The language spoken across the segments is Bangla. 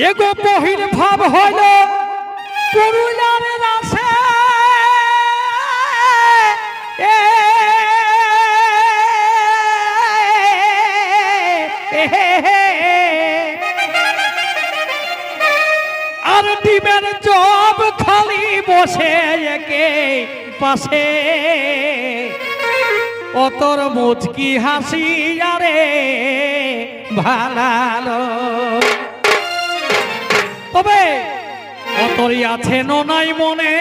এগো বহির ভাব হইল হে, হে। আর ডিমের জব খালি বসে একে পাশে। ও তোর মুচকি হাসি আরে ভালালো। তবে অতরি আছে নাই মনে।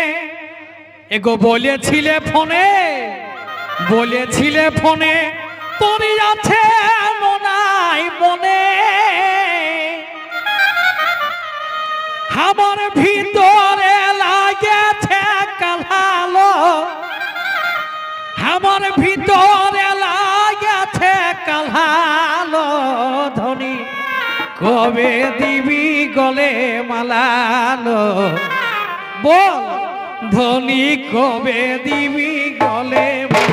এগো বলেছিলে ফোনে বলেছিলে ফোনে, তরি আছে নাই মনে। আমার ভিতরে লাগেছে কালালো আমার ভিতরে কবে দিবি গলে মালালো। বল ধনী কবে দিবি গলে মালালো?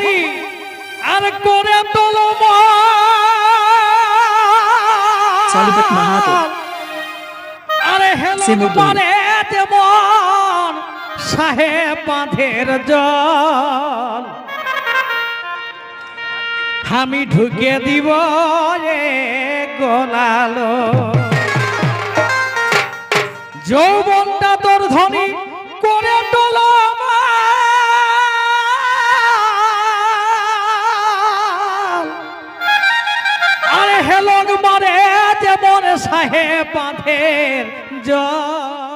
ধরি আর করে তোলো. আরে হেলো. মানে সাহেব বাঁধের জল। আমি ঢুকে দিব এ গলালো। যৌবনটা তোর ধনী করে তোলো। সাহেব বাঁধের জল।